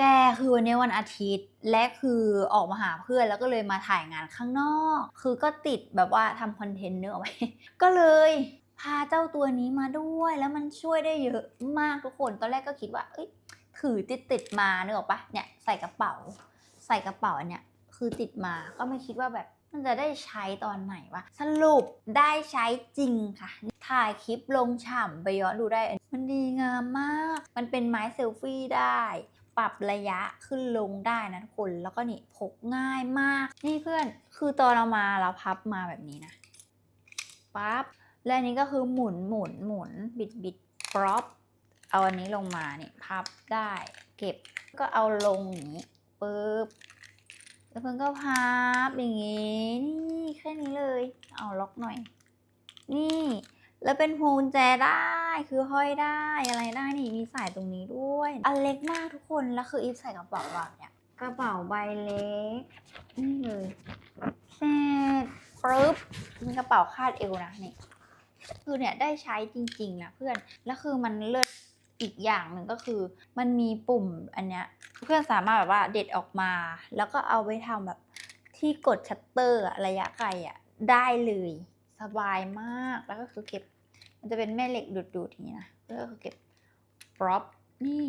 แกคือวันนี้วันอาทิตย์และคือออกมาหาเพื่อนแล้วก็เลยมาถ่ายงานข้างนอก คือก็ติดแบบว่าทำคอนเทนต์เนื้อไหมก็เลยพาเจ้าตัวนี้มาด้วยแล้วมันช่วยได้เยอะมากทุกคนตอนแรกก็คิดว่าเอ้ยถือติดติดมาเนื้อปะเนี่ยใส่กระเป๋า ใส่กระเป๋าอันเนี้ยคือติดมาก็ไม่คิดว่าแบบมันจะได้ใช้ตอนไหนวะสรุปได้ใช้จริงค่ะ ถ่ายคลิปลงฉ่ำไปย้อนดูได้ มันดีงามมาก มันเป็นไม้เซลฟี่ได้ ปรับระยะขึ้นลงได้นะทุกคนแล้วก็นี่พกง่ายมาก นี่เพื่อนคือตอนเรามาเราพับมาแบบนี้นะปั๊บและนี้ก็คือหมุนหมุนหมุนบิดบิดกรอบเอาอันนี้ลงมาเนี่ยพับได้เก็บก็เอาลงอย่างนี้ปึ๊บแล้วเพิ่งก็พับอย่างงี้นี่แค่นี้เลย เอาล็อกหน่อย นี่ แล้วเป็นพวงกุญแจได้คือห้อยได้อะไรได้นี่มีสายตรงนี้ด้วยอันเล็กมากทุกคนแล้วคืออีฟใส่กระเป๋าแบบเนี้ยกระเป๋าใบเล็กนี่เลยเสร็จปึ๊บมีกระเป๋าคาดเอวนะนี่คือเนี่ยได้ใช้จริง ๆ นะเพื่อน แล้วคือมันเลิศอีกอย่างหนึ่งก็คือ มันมีปุ่มอันเนี้ยเพื่อนสามารถแบบว่าเด็ดออกมา แล้วก็เอาไปทำแบบที่กดชัตเตอร์ระยะไกลอะได้เลย สบายมากแล้วก็คือเก็บ มันจะเป็นแม่เหล็กดูดๆอย่างนี้นะแล้วก็คือเก็บปรอปนี่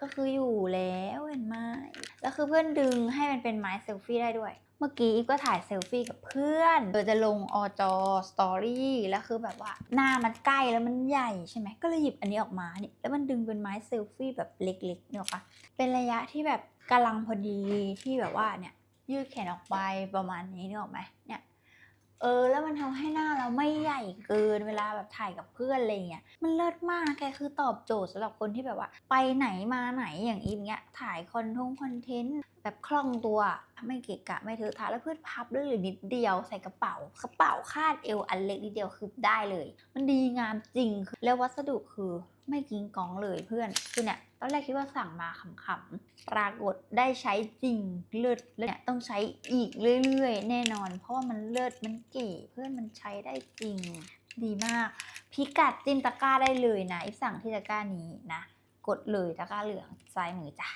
ก็คืออยู่แล้วเห็นไหมแล้วคือเพื่อนดึงให้มันเป็นไม้เซลฟี่ได้ด้วย เมื่อกี้อีฟก็ถ่ายเซลฟี่กับเพื่อนเออจะลงอจอสตอรี่แล้วคือแบบว่าหน้ามันใกล้แล้วมันใหญ่ใช่ไหมก็เลยหยิบอันนี้ออกมาเนี่ยแล้วมันดึงเป็นไม้เซลฟี่แบบเล็กๆเนี่ยหรอปะเป็นระยะที่แบบกำลังพอดีที่แบบว่าเนี่ยยืดแขนออกไปประมาณนี้เนึกออกไหมเนี่ย เออ แล้วมันทำให้หน้าเราไม่ใหญ่เกินเวลาแบบถ่ายกับเพื่อนอะไรเงี้ยมันเลิศมากนะแกคือตอบโจทย์สำหรับคนที่แบบว่า ไปไหนมาไหนอย่างอีฟเงี้ยถ่ายคอนทงคอนเทนต์แบบคล่องตัวไม่เกะกะไม่เทอะทะแล้วเพื่อนพับได้เลยนิดเดียวใส่กระเป๋ากระเป๋าคาดเอวอันเล็กนิดเดียวคือได้เลย มันดีงามจริงคือแล้ววัสดุคือไม่กิงกองเลยเพื่อน คือเนี่ยตอนแรกคิดว่าสั่งมาขำๆ ปรากฏได้ใช้จริงเลิศแล้วเนี่ยต้องใช้อีกเรื่อยๆ แน่นอน เพราะว่ามันเลิศมันเก๋เพื่อนมันใช้ได้จริง ดีมาก พิกัดจิ้มตะกร้าได้เลยนะ อีฟสั่งที่ตะกร้านี้นะ กดเลยตะกร้าเหลืองซ้ายมือจ้ะ